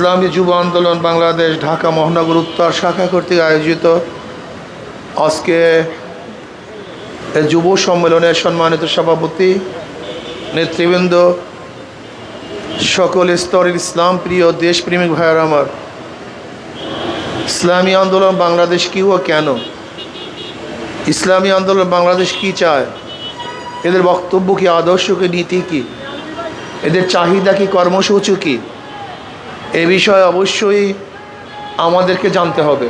ইসলামী যুব আন্দোলন বাংলাদেশ ঢাকা মহানগর উত্তর শাখা কর্তৃক আয়োজিত আজকে যুব সম্মেলনের সম্মানিত সভাপতি, নেতৃবৃন্দ, সকল স্তরের ইসলাম প্রিয় দেশপ্রেমিক ভাইয়ার আমার। ইসলামী আন্দোলন বাংলাদেশ কী ও কেন? ইসলামী আন্দোলন বাংলাদেশ কি চায়? এদের বক্তব্য কি, আদর্শ কি, নীতি কি? এদের চাহিদা কি, কর্মসূচি কি? এ বিষয়ে অবশ্যই আমাদেরকে জানতে হবে।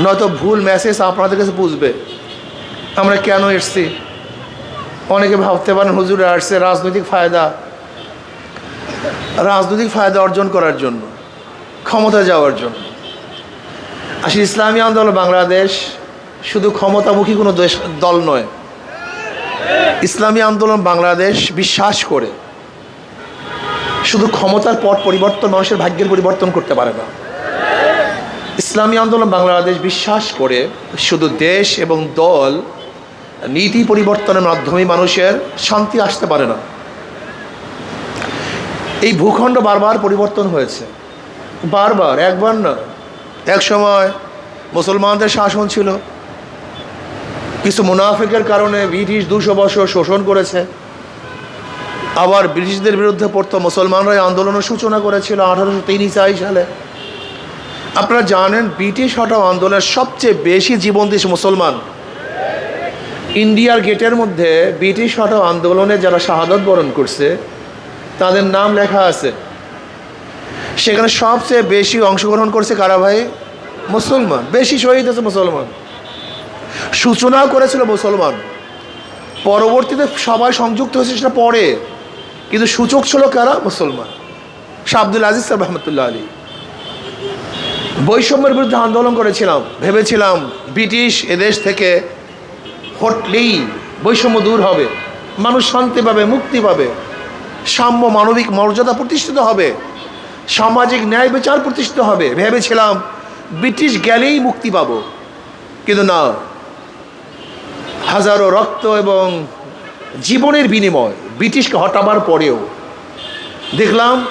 নয়তো ভুল মেসেজ আপনাদের কাছে বুঝবে আমরা কেন এসছি? অনেকে ভাবতে পারেন, হুজুরে আসছে রাজনৈতিক ফায়দা। রাজনৈতিক ফায়দা অর্জন করার জন্য, ক্ষমতা যাওয়ার জন্য। আসলে ইসলামী আন্দোলন বাংলাদেশ শুধু ক্ষমতামুখী কোনো দেশ, দল নয়। ইসলামী আন্দোলন বাংলাদেশ বিশ্বাস করে। শুধু ক্ষমতার পট পরিবর্তন মানুষের ভাগ্যের পরিবর্তন করতে পারে না। ইসলামী আন্দোলন বাংলাদেশ বিশ্বাস করে শুধু দেশ এবং দল, নীতি পরিবর্তনের মাধ্যমে মানুষের শান্তি আসতে পারে না। এই ভূখণ্ড বারবার পরিবর্তন হয়েছে। বারবার, একবার না। এক সময় মুসলমানদের শাসন ছিল। কিছু মুনাফিকের কারণে ব্রিটিশ দুশো বছর শোষণ করেছে। আবার ব্রিটিশদের বিরুদ্ধে পড়তো মুসলমানরাই আন্দোলনের সূচনা করেছিল আঠারোশো তিরিশ সালে। আপনারা জানেন, ব্রিটিশ হটাও আন্দোলনের সবচেয়ে বেশি জীবন দিয়েছে মুসলমান। ইন্ডিয়ার গেটের মধ্যে ব্রিটিশ হটাও আন্দোলনে যারা শাহাদত বরণ করছে, তাদের নাম লেখা আছে। সেখানে সবচেয়ে বেশি অংশগ্রহণ করছে কারা ভাই? মুসলমান। বেশি শহীদ আছে মুসলমান। সূচনাও করেছিল মুসলমান। পরবর্তীতে সবাই সংযুক্ত হয়েছে সেটা পরে। কিন্তু সূচক ছিল কারা? মুসলমান। শাহ আব্দুল আজিজ সাহেব রহমতুল্লাহ আলী। বৈষম্যের বিরুদ্ধে আন্দোলন করেছিলাম, ভেবেছিলাম ব্রিটিশ এদেশ থেকে হটলেই বৈষম্য দূর হবে, মানুষ শান্তি পাবে, মুক্তি পাবে, সাম্য মানবিক মর্যাদা প্রতিষ্ঠিত হবে, সামাজিক ন্যায় বিচার প্রতিষ্ঠিত হবে। ভেবেছিলাম ব্রিটিশ গেলেই মুক্তি পাব। কিন্তু না, হাজারো রক্ত এবং জীবনের বিনিময় ব্রিটিশকে হটাবার পরেও দেখলাম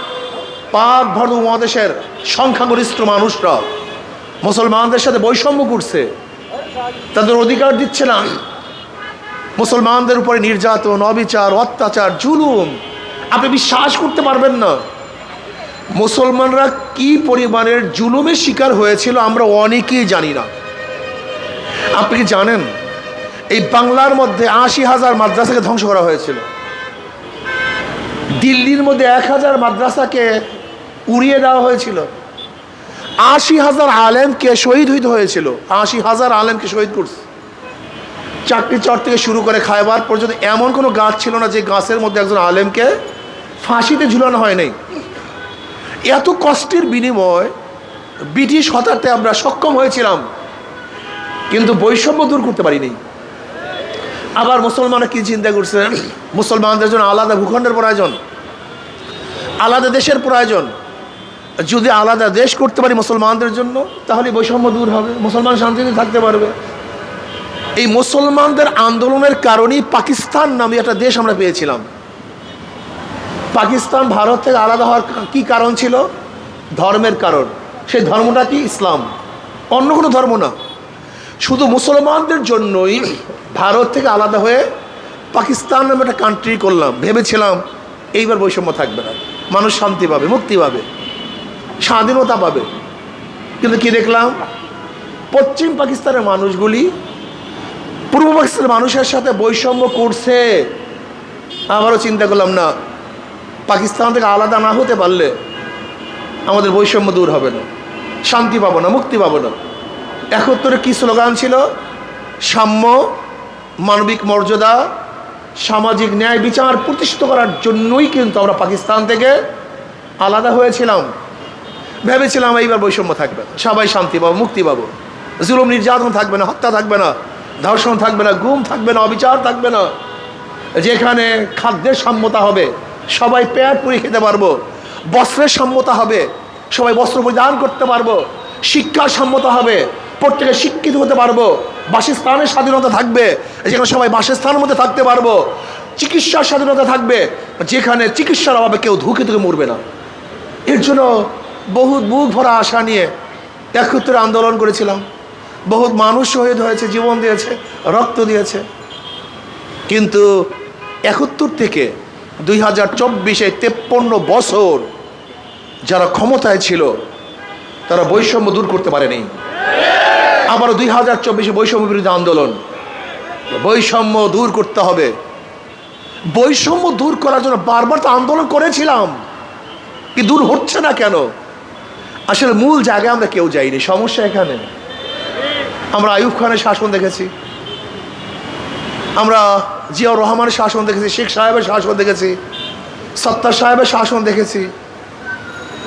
পাক ভারত উপমহাদেশের সংখ্যাগরিষ্ঠ মানুষরা মুসলমানদের সাথে বৈষম্য করছে। তাদের অধিকার দিচ্ছে না। মুসলমানদের উপরে নির্যাতন, অবিচার, অত্যাচার, জুলুম। আপনি বিশ্বাস করতে পারবেন না। মুসলমানরা কি পরিমাণের জুলুমের শিকার হয়েছিল আমরা অনেকেই জানি না। আপনি কি জানেন? এই বাংলার মধ্যে আশি হাজার মাদ্রাসাকে ধ্বংস করা হয়েছিল। দিল্লির মধ্যে এক হাজার মাদ্রাসাকে উড়িয়ে দেওয়া হয়েছিল। আশি হাজার আলেমকে শহীদ হইতে হয়েছিল। আশি হাজার আলেমকে শহীদ করছে। চাকরি চর থেকে শুরু করে খাইবার পর্যন্ত এমন কোনো গাছ ছিল না যে গাছের মধ্যে একজন আলেমকে ফাঁসিতে ঝুলানো হয় নাই। এত কষ্টের বিনিময় ব্রিটিশ হতাতে আমরা সক্ষম হয়েছিলাম, কিন্তু বৈষম্য দূর করতে পারিনি। আবার মুসলমানরা কি চিন্তা করছে? মুসলমানদের জন্য আলাদা ভূখণ্ডের প্রয়োজন। আলাদা দেশের প্রয়োজন। যদি আলাদা দেশ করতে পারি মুসলমানদের জন্য, তাহলে বৈষম্য দূর হবে, মুসলমান শান্তিতে থাকতে পারবে। এই মুসলমানদের আন্দোলনের কারণেই পাকিস্তান নামে একটা দেশ আমরা পেয়েছিলাম। পাকিস্তান ভারত থেকে আলাদা হওয়ার কি কারণ ছিল? ধর্মের কারণ। সেই ধর্মটা কি? ইসলাম। অন্য কোনো ধর্ম না। শুধু মুসলমানদের জন্যই ভারত থেকে আলাদা হয়ে পাকিস্তান নামে একটা কান্ট্রি করলাম, ভেবেছিলাম এইবার বৈষম্য থাকবে না। মানুষ শান্তি পাবে, মুক্তি পাবে, স্বাধীনতা পাবে। কিন্তু কি দেখলাম? পশ্চিম পাকিস্তানের মানুষগুলি পূর্ব পাকিস্তানের মানুষের সাথে বৈষম্য করছে। আবারও চিন্তা করলাম, না, পাকিস্তান থেকে আলাদা না হতে পারলে আমাদের বৈষম্য দূর হবে না, শান্তি পাবো না, মুক্তি পাবো না। একত্তরে কী স্লোগান ছিল? সাম্য, মানবিক মর্যাদা সামাজিক ন্যায় বিচার প্রতিষ্ঠিত করার জন্যই কিন্তু আমরা পাকিস্তান থেকে আলাদা হয়েছিলাম। ভেবেছিলাম এইবার বৈষম্য থাকবে সবাই শান্তি পাবো, মুক্তি পাবো। জুলুম, নির্যাতন থাকবে না, হত্যা থাকবে না, ধর্ষণ থাকবে না, গুম থাকবে না, অবিচার থাকবে না। যেখানে খাদ্যের সাম্যতা হবে, সবাই পেট পুরি খেতে পারব। বস্ত্রের সাম্যতা হবে, সবাই বস্ত্র পরিধান করতে পারব। শিক্ষার সাম্যতা হবে প্রত্যেকে শিক্ষিত হতে পারব, বাসস্থানের স্বাধীনতা থাকবে, যেখানে সবাই বাসস্থানের মধ্যে থাকতে পারব, চিকিৎসার স্বাধীনতা থাকবে, যেখানে চিকিৎসার অভাবে কেউ ধুকে ধুকে মরবে না। এর জন্য বহুত বুক ভরা আশা নিয়ে একত্রে আন্দোলন করেছিলাম। বহুত মানুষ শহীদ হয়েছে, জীবন দিয়েছে, রক্ত দিয়েছে। কিন্তু একাত্তর থেকে দুই হাজার চব্বিশে তেপ্পন্ন বছর যারা ক্ষমতায় ছিল, তারা বৈষম্য দূর করতে পারেনি। আবার দুই হাজার চব্বিশে বৈষম্য বিরোধী আন্দোলন। বৈষম্য দূর করতে হবে। বৈষম্য দূর করার জন্য বারবার তো আন্দোলন করেছিলাম। কি দূর হচ্ছে না কেন? আসলে মূল জায়গায় আমরা কেউ যাইনি। সমস্যা এখানে। আমরা আইয়ুব খানের শাসন দেখেছি। আমরা জিয়াউর রহমানের শাসন দেখেছি, শেখ সাহেবের শাসন দেখেছি, সত্তার সাহেবের শাসন দেখেছি।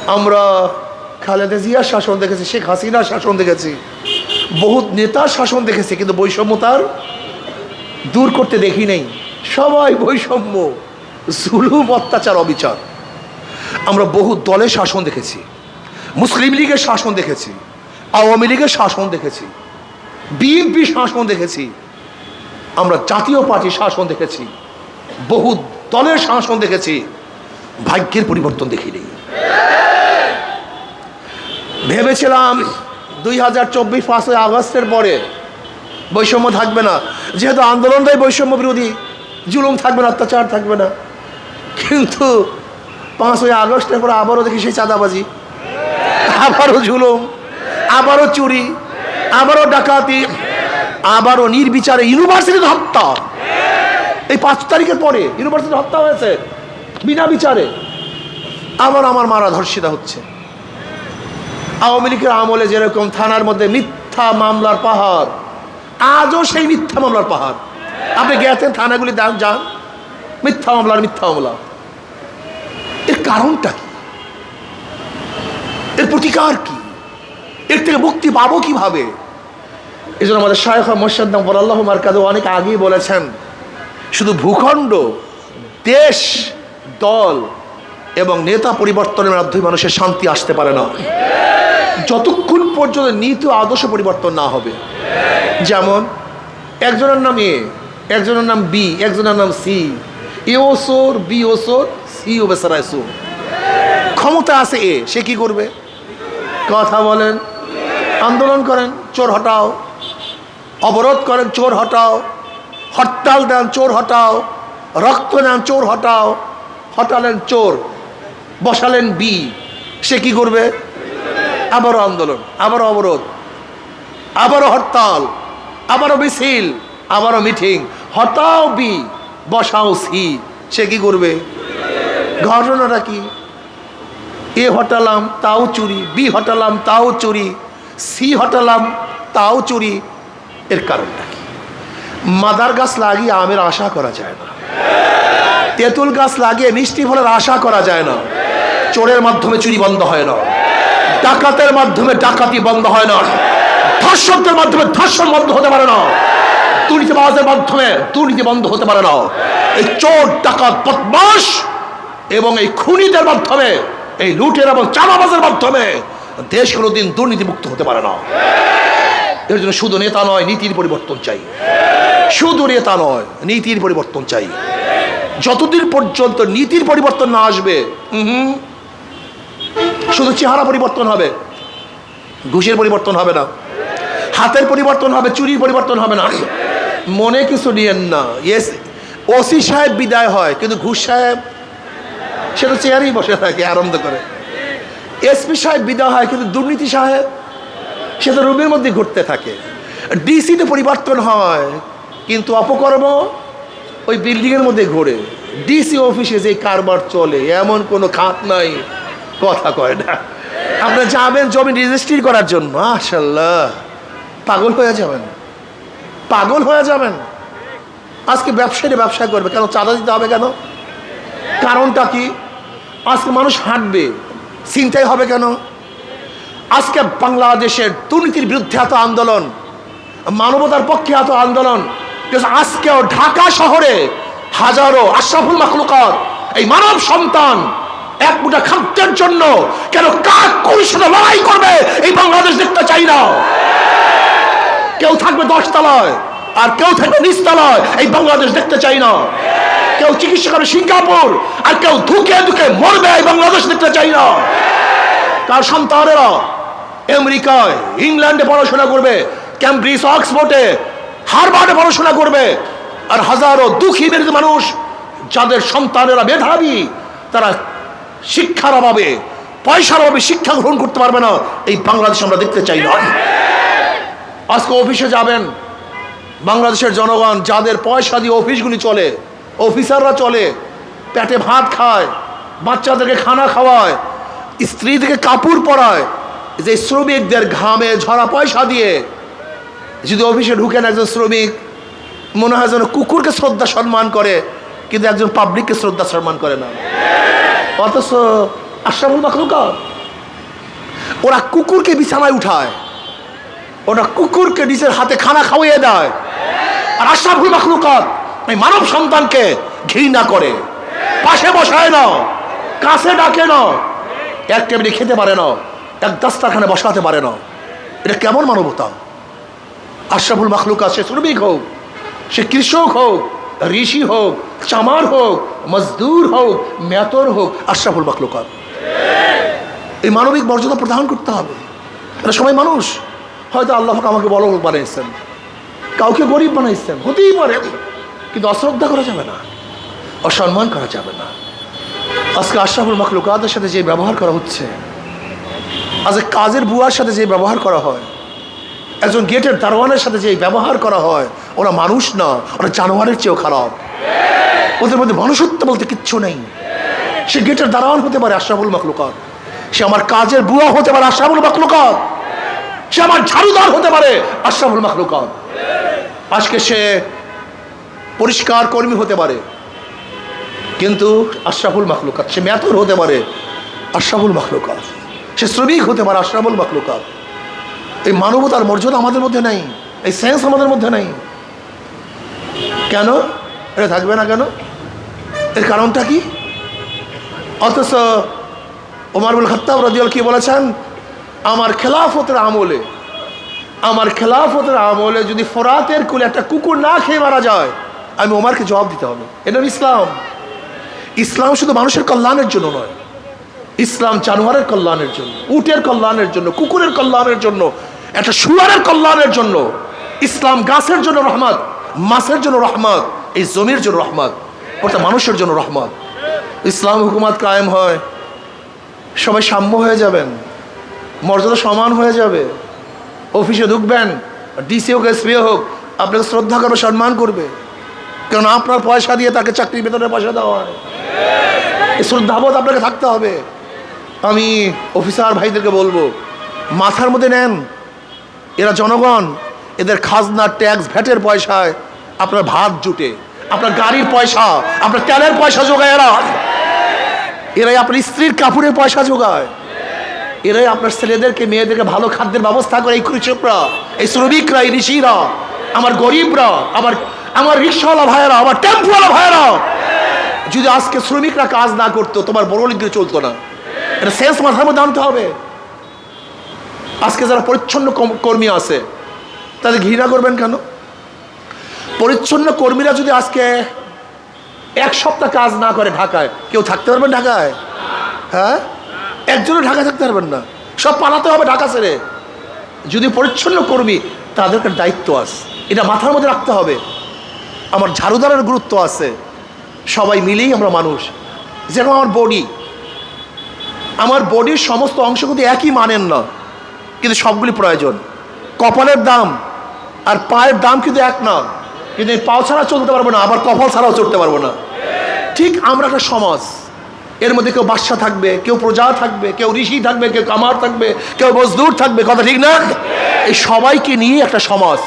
আমরা খালেদা জিয়ার শাসন দেখেছি, শেখ হাসিনার শাসন দেখেছি। বহুত নেতার শাসন দেখেছি, কিন্তু বৈষম্যতার দূর করতে দেখি নেই। সবাই বৈষম্য, জুলুম, অত্যাচার, অবিচার। আমরা বহু দলের শাসন দেখেছি, মুসলিম লীগের শাসন দেখেছি, আওয়ামী লীগের শাসন দেখেছি, বিএনপি শাসন দেখেছি, আমরা জাতীয় পার্টির শাসন দেখেছি বহু দলের শাসন দেখেছি, ভাগ্যের পরিবর্তন দেখিনি ভেবেছিলাম দুই হাজার চব্বিশ পাঁচই আগস্টের পরে বৈষম্য থাকবে না। যেহেতু আন্দোলনটাই বৈষম্য বিরোধী, জুলুম থাকবে না, অত্যাচার থাকবে না। কিন্তু পাঁচই আগস্টের পরে আবারও দেখি সেই চাঁদাবাজি। আবারও জুলুম, আবারও চুরি, আবারও ডাকাতি, আবারও নির্বিচারে ইউনিভার্সিটিতে হত্যা। এই পাঁচ তারিখের পরে ইউনিভার্সিটি হত্যা হয়েছে, বিনা বিচারে। আবার আমার মারা ধর্ষিতা হচ্ছে। আওয়ামী লীগের আমলে যেরকম থানার মধ্যে মিথ্যা মামলার পাহাড়, আজও সেই মিথ্যা মামলার পাহাড়। আপনি গেছেন, থানাগুলি যান যান। মিথ্যা মামলার মিথ্যা মামলা। এর কারণটা কি? এর প্রতিকার কি? এর থেকে মুক্তি পাবো কীভাবে? এই জন্য আমাদের শায়খ মোর্শাদ্দাম বলাল্লাহ মার্কাদও অনেক আগেই বলেছেন, শুধু ভূখণ্ড, দেশ, দল এবং নেতা পরিবর্তনের মাধ্যমে মানুষের শান্তি আসতে পারে না। যতক্ষণ পর্যন্ত নীতি আদর্শ পরিবর্তন না হবে। যেমন, একজনের নাম এ, একজনের নাম বি, একজনের নাম সি, এ ও সোর, বি ও সোর, সি ও বেসারায় সোর। ক্ষমতা আছে এ, সে কি করবে? কথা বলেন, আন্দোলন করেন, চোর হটাও। অবরোধ করেন, চোর হটাও। হরতাল দেন, চোর হটাও। রক্ত নেন চোর হটাও। হটালেন চোর। বসালেন বি। সে কি করবে? আবারও আন্দোলন, আবারও অবরোধ, আবারও হরতাল, আবারও মিছিল, আবারও মিটিং। হটাও বি, বসাও সি। সে কি করবে? ঘটনাটা কি? এ হটালাম, তাও চুরি, বি হটালাম, তাও চুরি, সি হটালাম, তাও চুরি। এর কারণটা কি? মাদার গাছ লাগিয়ে আমের আশা করা যায় না। তেঁতুল গাছ লাগিয়ে মিষ্টি ফলের আশা করা যায় না। চোরের মাধ্যমে চুরি বন্ধ হয় না। ডাকাতের মাধ্যমে ডাকাতি বন্ধ হয় না। ধর্ষকদের মাধ্যমে ধর্ষণ বন্ধ হতে পারে না। দুর্নীতিবাজের মাধ্যমে দুর্নীতি বন্ধ হতে পারে না। এই চোর, ডাকাত বদমাস এবং এই খুনিদের মাধ্যমে, এই লুটের এবং চাঁদাবাজের মাধ্যমে দেশ কোনোদিন দুর্নীতিমুক্ত হতে পারে না। এর জন্য শুধু নেতা নয়, নীতির পরিবর্তন চাই। শুধু নেতা নয়, নীতির পরিবর্তন চাই। যতদিন পর্যন্ত নীতির পরিবর্তন না আসবে হুম শুধু চেহারা পরিবর্তন হবে, ঘুষের পরিবর্তন হবে না, হাতের পরিবর্তন হবে, চুরির পরিবর্তন হবে না। মনে কিছু নিয়েন না। ইয়েস ওসি সাহেব বিদায় হয়, কিন্তু ঘুষ সাহেব, সে তো চেয়ারেই বসে থাকে, আনন্দ করে। এসপি সাহেব বিদায় হয়, কিন্তু দুর্নীতি সাহেব, সে তো রুমের মধ্যে ঘুরতে থাকে। ডিসিতে পরিবর্তন হয়, কিন্তু অপকর্ম ওই বিল্ডিংয়ের মধ্যে ঘোরে। ডিসি অফিসে যে কারবার চলে, এমন কোনো খাত নাই। কথা কয় না। আপনি যাবেন জমি রেজিস্ট্রি করার জন্য। মাশাল্লাহ পাগল হয়ে যাবেন। পাগল হয়ে যাবেন। আজকে ব্যবসায়ীরা ব্যবসা করবে। কেন চাঁদা দিতে হবে কেন? কারণটা কি? আজকে মানুষ হাঁটবে। চিন্তাই হবে কেন? আজকে বাংলাদেশের দুর্নীতির বিরুদ্ধে এত আন্দোলন, মানবতার পক্ষে এত আন্দোলন আজকেও ঢাকা শহরে হাজারো আশরাফুল মাখলুকাত, এই মানব সন্তান এক মুঠা খাদ্যের জন্য কেন কাক কুড়ির সাথে লড়াই করবে? এই বাংলাদেশ দেখতে চাই না। কেউ থাকবে দশতলায় আর কেউ থাকবে নিচতলায়। এই বাংলাদেশ দেখতে চাই না। কেউ চিকিৎসা করে সিঙ্গাপুর আর কেউ ধুকে ধুকে মরবে। এই বাংলাদেশ দেখতে চাই না। কার সন্তানেরা আমেরিকায়, ইংল্যান্ডে পড়াশোনা করবে, ক্যামব্রিজ, অক্সফোর্ডে হারবার্ডে পড়াশোনা করবে আর হাজারো দুঃখী মানুষ যাদের সন্তানেরা মেধাবী, তারা শিক্ষার অভাবে, পয়সার অভাবে শিক্ষা গ্রহণ করতে পারবে না। এই বাংলাদেশ আমরা দেখতে চাই না। আজকে অফিসে যাবেন, বাংলাদেশের জনগণ যাদের পয়সা দিয়ে অফিসগুলি চলে, অফিসাররা চলে, পেটে ভাত খায়, বাচ্চাদেরকে খানা খাওয়ায়, স্ত্রীদেরকে কাপড় পরায়, যে শ্রমিকদের ঘামে ঝরা পয়সা দিয়ে যদি অফিসে ঢুকেন একজন শ্রমিক, মনে হয় যেন কুকুরকে শ্রদ্ধা সম্মান করে, কিন্তু একজন পাবলিককে শ্রদ্ধা সম্মান করে না। অথচ আশরাফুল মাখলুকা ওরা কুকুরকে বিছানায় উঠায়, ওরা কুকুরকে নিজের হাতে খানা খাওয়িয়ে দেয়। আর আশরাফুল মাখলুকাত এই মানব সন্তানকে ঘৃণা করে। পাশে বসায় না কাছে ডাকে না এক টেবিলে খেতে পারে না এক দাস্তারখানে বসাতে পারে না এটা কেমন মানবতা? আশরাফুল মাখলুকাত সে শ্রমিক হোক, সে কৃষক হোক, ঋষি হোক চামার হোক, মজদুর হোক মেতর হোক, আশরাফুল মাখলুকাত। এই মানবিক মর্যাদা প্রদান করতে হবে। এটা সবাই মানুষ। হয়তো আল্লাহ আমাকে বড় লোক বানাইছেন কাউকে গরিব বানাইছেন হতেই পারে। কিন্তু অশ্রদ্ধা করা যাবে না। অসম্মান করা যাবে না। আজকে আশরাফুল মাখলুকাতের সাথে যে ব্যবহার করা হচ্ছে আজকে কাজের বুয়ার সাথে যে ব্যবহার করা হয়, একজন গেটের দারোয়ানের সাথে যে ব্যবহার করা হয়, ওরা মানুষ না, ওরা জানোয়ারের চেয়েও খারাপ। ওদের মধ্যে মানুষত্ব বলতে কিচ্ছু নেই। সে গেটের দারোয়ান হতে পারে আশরাফুল মাখলুকাত সে আমার কাজের বুয়া হতে পারে আশরাফুল মাখলুকাত সে আমার ঝাড়ুদার হতে পারে আশরাফুল মাখলুকাত আজকে সে পরিষ্কার কর্মী হতে পারে। কিন্তু আশরাফুল মাখলুকাত সে মেথর হতে পারে আশরাফুল মাখলুকাত সে শ্রমিক হতে পারে আশরাফুল মাখলুকাত এই মানবতার মর্যাদা আমাদের মধ্যে নেই, এই সেন্স আমাদের মধ্যে নেই। কেন? এটা থাকবে না কেন? এর কারণটা কি? অথচ ওমারুল খত্তাব রাজিয়াল কি বলেছেন? আমার খেলাফতের আমলে, আমার খেলাফতের আমলে যদি ফোরাতের কুলে একটা কুকুর না খেয়ে মারা যায়, আমি ওমারকে জবাব দিতে হবে। এটা ইসলাম। ইসলাম শুধু মানুষের কল্যাণের জন্য নয়, ইসলাম জানোয়ারের কল্যাণের জন্য, উটের কল্যাণের জন্য, কুকুরের কল্যাণের জন্য, একটা শুয়ারের কল্যাণের জন্য, ইসলাম গাছের জন্য রহমত, মাছের জন্য রহমত এই জমির জন্য রহমত, অর্থাৎ মানুষের জন্য রহমত। ইসলাম হুকুমাত কায়েম হয়, সবাই সাম্য হয়ে যাবেন, মর্যাদা সমান হয়ে যাবে, অফিসে ঢুকবেন, ডিসি হোক, এসপি হোক, আপনাকে শ্রদ্ধা করবে, সম্মান করবে। কারণ আপনার পয়সা দিয়ে তাকে চাকরির বেতনের পয়সা দেওয়া হয়। এই শ্রদ্ধাবোধ আপনাকে থাকতে হবে। আমি অফিসার ভাইদেরকে বলব, মাথার মধ্যে নেন, এরা জনগণ, এদের খাজনা, ট্যাক্স, ভ্যাটের পয়সায় আপনার ভাত জুটে, আপনার গাড়ির পয়সা, আপনার তেলের পয়সা যোগায় এরা। এরাই আপনার স্ত্রীর কাপড়ের পয়সা যোগায় এরাই আপনার ছেলেদেরকে, মেয়েদেরকে ভালো খাদ্যের ব্যবস্থা করে। এই কৃষকরা, এই শ্রমিকরা, এই ঋষিরা আমার গরিবরা, আমার আমার রিক্সাওয়ালা ভাইয়েরা, আমার টেম্পোওয়ালা ভাইয়েরা, যদি আজকে শ্রমিকরা কাজ না করতো, তোমার বড় লিগে চলতো না। এটা সেন্স মাথার মধ্যে আনতে হবে। আজকে যারা পরিচ্ছন্ন কর্মী আছে, তাদের ঘৃণা করবেন কেন? পরিচ্ছন্ন কর্মীরা যদি আজকে এক সপ্তাহ কাজ না করে ঢাকায়, কেউ থাকতে পারবেন ঢাকায়? হ্যাঁ? একজনও ঢাকায় থাকতে পারবেন না। সব পালাতে হবে ঢাকা ছেড়ে। যদি পরিচ্ছন্ন কর্মী, তাদেরকে দায়িত্ব আছে। এটা মাথার মধ্যে রাখতে হবে। আমার ঝাড়ুদারের গুরুত্ব আছে। সবাই মিলেই আমরা মানুষ। যেরকম আমার বডি। আমার বডির সমস্ত অংশ কিন্তু একই মানেন না, কিন্তু সবগুলি প্রয়োজন। কপালের দাম আর পায়ের দাম কিন্তু এক না। কিন্তু এই পাও ছাড়া চলতে পারব না, আবার কপাল ছাড়াও চলতে পারব না। ঠিক আমরা একটা সমাজ, এর মধ্যে কেউ বাদশা থাকবে, কেউ প্রজা থাকবে, কেউ ঋষি থাকবে, কেউ কামার থাকবে, কেউ মজদুর থাকবে, কথা ঠিক না? এই সবাইকে নিয়ে একটা সমাজ,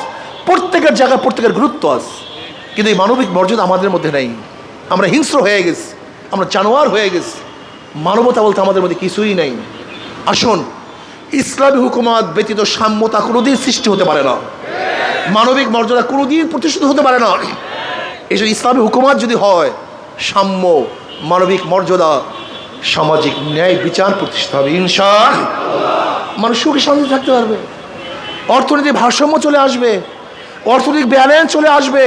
প্রত্যেকের জায়গায় প্রত্যেকের গুরুত্ব আছে। কিন্তু এই মানবিক মর্যাদা আমাদের মধ্যে নেই। আমরা হিংস্র হয়ে গেছি, আমরা জানোয়ার হয়ে গেছি। মানবতা বলতে আমাদের মধ্যে কিছুই নেই। আসুন, ইসলামী হুকুমত ব্যতীত সাম্যতা কোনোদিন সৃষ্টি হতে পারে না। মানবিক মর্যাদা কোনোদিন প্রতিষ্ঠিত হতে পারে না। এসব ইসলামী হুকুমাত যদি হয়, সাম্য, মানবিক মর্যাদা, সামাজিক ন্যায় বিচার প্রতিষ্ঠা হবে ইনশাল মানুষ সুখে শান্তি থাকতে পারবে। অর্থনৈতিক ভারসাম্য চলে আসবে। অর্থনৈতিক ব্যালেন্স চলে আসবে।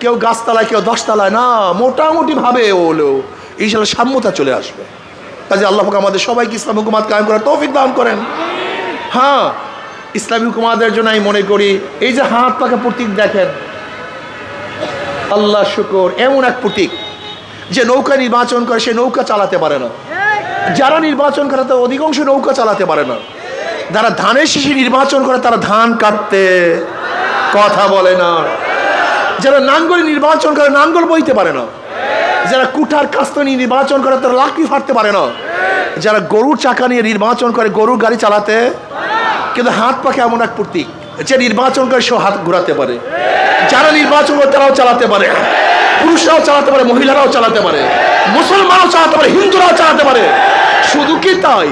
কেউ গাছতলায়, কেউ দশতলায় না মোটামুটি ভাবে হলেও ইনশাল্লাহ সাম্যতা চলে আসবে। কাজে আল্লাহ আমাদের সবাইকে ইসলাম হুকুমাত কায়েম করার তৌফিক দান করেন। হ্যাঁ ইসলামী হুকুমাদের জন্য আমি মনে করি, এই যে হাত পাকা প্রতীক দেখেন, আল্লাহ শুকর, এমন এক প্রতীক। যে নৌকা নির্বাচন করে, সে নৌকা চালাতে পারে না। যারা নির্বাচন করে, তারা অধিকাংশ নৌকা চালাতে পারে না। যারা ধানের শিশি নির্বাচন করে, তারা ধান কাটতে কথা বলে না। যারা নাঙ্গল নির্বাচন করে, নাঙ্গল বইতে পারে না। যারা কুঠার কাস্তা নিয়ে নির্বাচন করে, তারা লাকড়ি ফাটতে পারে না। যারা গরুর চাকা নিয়ে নির্বাচন করে, গরুর গাড়ি চালাতে কিন্তু হাত পাখে এমন এক প্রতীক যে নির্বাচন করে সে হাত ঘুরাতে পারে। যারা নির্বাচন করে তারাও চালাতে পারে। পুরুষরাও চালাতে পারে, মহিলারাও চালাতে পারে মুসলমানও চালাতে পারে, হিন্দুরাও চালাতে পারে। শুধু কি তাই?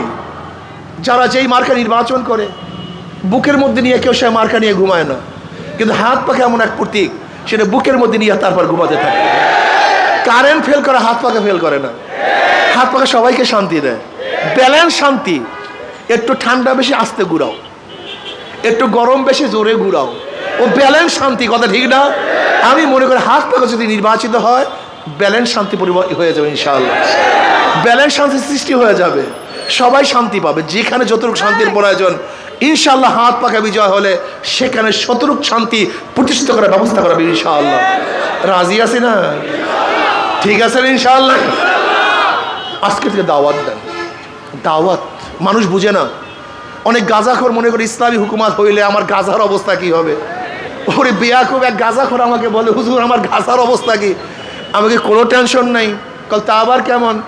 যারা যেই মার্কা নির্বাচন করে, বুকের মধ্যে নিয়ে কেউ সে মার্কা নিয়ে ঘুমায় না। কিন্তু হাত পাখে এমন এক প্রতীক, সেটা বুকের মধ্যে নিয়ে তারপর ঘুমাতে থাকে। কারেন্ট ফেল করে, হাত পাখা ফেল করে না। হাত পাখা সবাইকে শান্তি দেয়। ব্যালেন্স শান্তি। একটু ঠান্ডা বেশি, আস্তে ঘুরাও। একটু গরম বেশি, জোরে ঘুরাও। ও ব্যালেন্স শান্তি, কথা ঠিক না? আমি মনে করি হাত পাখা যদি নির্বাচিত হয় ব্যালেন্স শান্তি হয়ে যাবে ইনশাআল্লাহ। ব্যালেন্স শান্তি সৃষ্টি হয়ে যাবে। সবাই শান্তি পাবে। যেখানে যতটুকু শান্তির প্রয়োজন, ইনশাআল্লাহ হাত পাখা বিজয় হলে সেখানে শতরূপ শান্তি প্রতিষ্ঠিত করার ব্যবস্থা করাবে ইনশাআল্লাহ। রাজি আছে না ঠিক আছে ইনশাআল্লাহ? আজকে থেকে দাওয়াত দেন। দাওয়াত, মানুষ বুঝে না। অনেক গাজাখর মনে করে ইসলামী হুকুমাত হইলে আমার গাজার অবস্থা কি হবে? ওরে বেয়াকুব, এক গাজাখর আমাকে বলে, হুজুর, আমার গাজার অবস্থা কি? আমাকে কোনো টেনশন নাই। কল, তা আবার কেমন?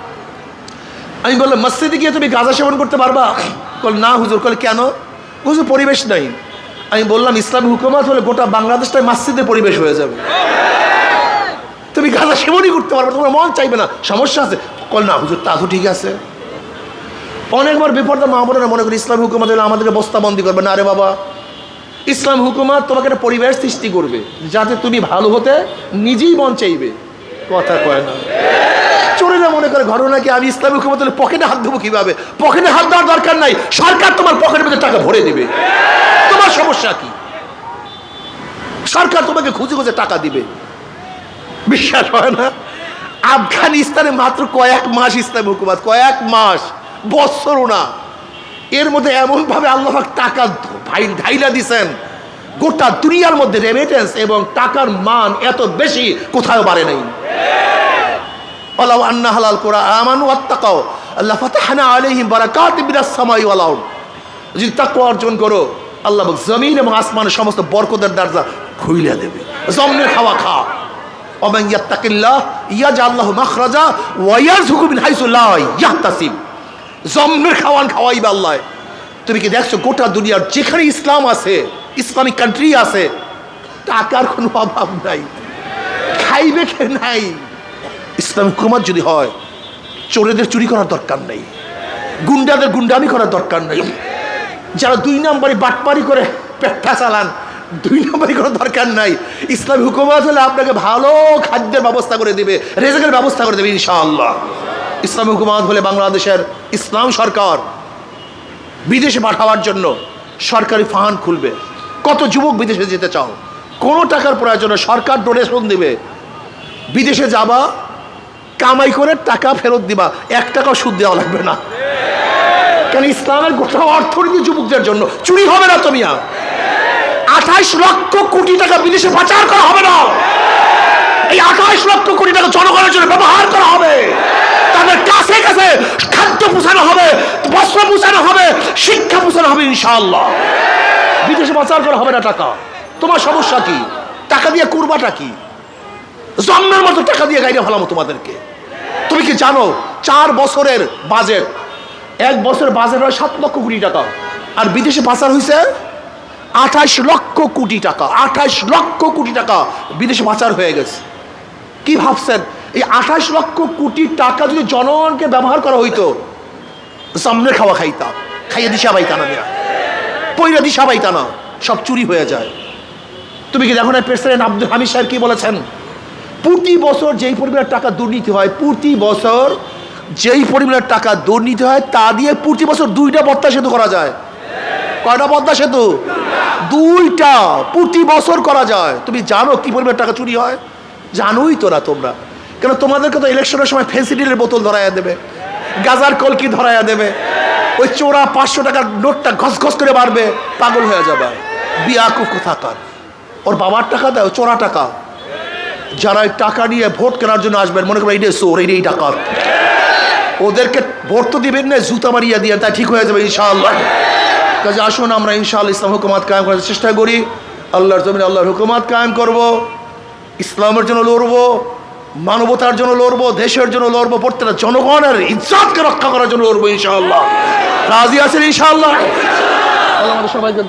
আমি বললাম, মসজিদে গিয়ে তুমি গাঁজা সেবন করতে পারবা? কল, না হুজুর। কল, কেন? হুজুর, পরিবেশ নাই। আমি বললাম, ইসলামী হুকুমাত হলে গোটা বাংলাদেশটাই মসজিদের পরিবেশ হয়ে যাবে। তুমি গাঁজা সেবনই করতে পারবে তোমার মন চাইবে না, সমস্যা আছে। কল, না হুজুর, তা তো ঠিক আছে। অনেকবার বিপদ মা বোনেরা মনে করি, ইসলাম হুকুমাত হলে আমাদেরকে বস্তাবন্দি করবে। না রে বাবা। ইসলাম হুকুমাত তোমাকে একটা পরিবেশ সৃষ্টি করবে, যাতে তুমি ভালো হতে নিজেই মন চাইবে। কথা কয় না। চোরেরা মনে করে ঘটনা কি আমি ইসলামী হুকুমত হলে পকেটে হাত দেবো কীভাবে? পকেটে হাত দেওয়ার দরকার নাই। সরকার তোমার পকেটের মধ্যে টাকা ভরে দিবে। তোমার সমস্যা কি? সরকার তোমাকে খুঁজে খুঁজে টাকা দিবে। বিশ্বাস হয় না? আফগানিস্তানে মাত্র কয়েক মাস ইসলাম হুকুমাত, কয়েক মাস। বৎসরও না। এর মধ্যে এমনভাবে আল্লাহ টাকা ভাই ঢাইলা দিছেন, গোটা দুনিয়ার মধ্যে রেমিটেন্স এবং টাকার মান এত বেশি কোথাও বাড়ে নাই। আল্লাহ যদি অর্জন করো, আল্লাহ জমিন আসমানের সমস্ত দরজা দেবে। খাওয়া জমনের খাওয়ান খাওয়াইবে আল্লাহ। তুমি কি দেখছ গোটা দুনিয়ার যেখানে ইসলাম আছে, ইসলামিক কান্ট্রি আছে, টাকার কোনো অভাব নাই, খাইবে কে নাই? ইসলাম হুকুমাত যদি হয়, চোরেদের চুরি করার দরকার নেই, গুন্ডাদের গুন্ডামি করার দরকার নেই। যারা দুই নম্বরে বাটপারি করে পেটটা চালান, দুই নম্বরই করার দরকার নাই। ইসলামী হুকুমাত হলে আপনাকে ভালো খাদ্যের ব্যবস্থা করে দেবে, রেজেকের ব্যবস্থা করে দেবে ইনশাআল্লাহ। ইসলামী হুকুমাত হলে বাংলাদেশের ইসলাম সরকার বিদেশে পাঠাবার জন্য সরকারি ফান্ড খুলবে। কত যুবক বিদেশে যেতে চাও? কোনো টাকার প্রয়োজনে সরকার ডোনেশন দিবে? বিদেশে যাবা, কামাই করে টাকা ফেরত দিবা। এক টাকাও সুদ দেওয়া লাগবে না। কেন ইসলামের গোটা অর্থনীতি যুবকদের জন্য? চুরি হবে না তুমি আঠাইশ লক্ষ কোটি টাকা বিদেশে পাচার করা হবে না। এই আঠাইশ লক্ষ কোটি টাকা জনগণের জন্য ব্যবহার করা হবে। তাদের কাছে কাছে খাদ্য পুষানো হবে, বস্ত্র পুষানো হবে, শিক্ষা পুষানো হবে ইনশাআল্লাহ। বিদেশে পাচার করা হবে না টাকা। তোমার সমস্যা কি? টাকা দিয়ে করবাটা কি? জন্মের মতো টাকা দিয়ে গাইডে ফেলামো তোমাদেরকে। তুমি কি জানো, চার বছরের বাজেট এক বছরের বাজেট হয় সাত লক্ষ কোটি টাকা। আর বিদেশে পাচার হয়েছে আঠাশ লক্ষ কোটি টাকা, আঠাশ লক্ষ কোটি টাকা বিদেশে পাচার হয়ে গেছে। কি ভাবছেন? এই আঠাশ লক্ষ কোটি টাকা যদি জনগণকে ব্যবহার করা হইতো সামনে খাওয়া খাইতাম খাইয়ে দিশা পাইতা না মেয়া পৈরা দিশা পাইতা না, সব চুরি হয়ে যায়। তুমি কি দেখো না প্রেসিডেন্ট আব্দুল হামিদ সাহেব কি বলেছেন? প্রতি বছর যেই পরিমাণের টাকা দুর্নীতি হয়, প্রতি বছর যেই পরিমাণের টাকা দুর্নীতি হয়, তা দিয়ে প্রতি বছর দুইটা পদ্মা সেতু করা যায়। কয়টা পদ্মা সেতু? দুইটা প্রতি বছর করা যায়। তুমি জানো কি পরিমাণের টাকা চুরি হয়? জানোই তো না তোমরা। কেন তোমাদেরকে তো ইলেকশনের সময় ফেন্সিডিলের বোতল ধরাইয়া দেবে? গাজার কলকি ধরাইয়া দেবে। ওই চোরা পাঁচশো টাকার নোটটা ঘস ঘস করে বাড়বে পাগল হয়ে যাবে। বিয়াকুফ কোথাকার ওর বাবার টাকা দেয় চোরা টাকা। যারা এই টাকা নিয়ে ভোট কেনার জন্য আসবেন, মনে করেন এইটাই সোর এইটাই টাকা ওদেরকে ভোট তো দিবেন না, জুতা মারিয়া দিয়ে তা ঠিক হয়ে যাবে, ইনশাআল্লাহ। কাজে আসুন আমরা, ইনশাআল্লাহ, ইসলাম হুকুমাত কায়েম করার চেষ্টা করি। আল্লাহর জমিনে আল্লাহর হুকুমাত কায়েম করব। ইসলামের জন্য লড়বো। মানবতার জন্য লড়বো, দেশের জন্য লড়বো, প্রত্যেকটা জনগণের ইজ্জাতকে রক্ষা করার জন্য লড়বো ইনশাআল্লাহ। রাজি আছেন ইনশাআল্লাহ? আল্লাহ আমাদের সবাইকে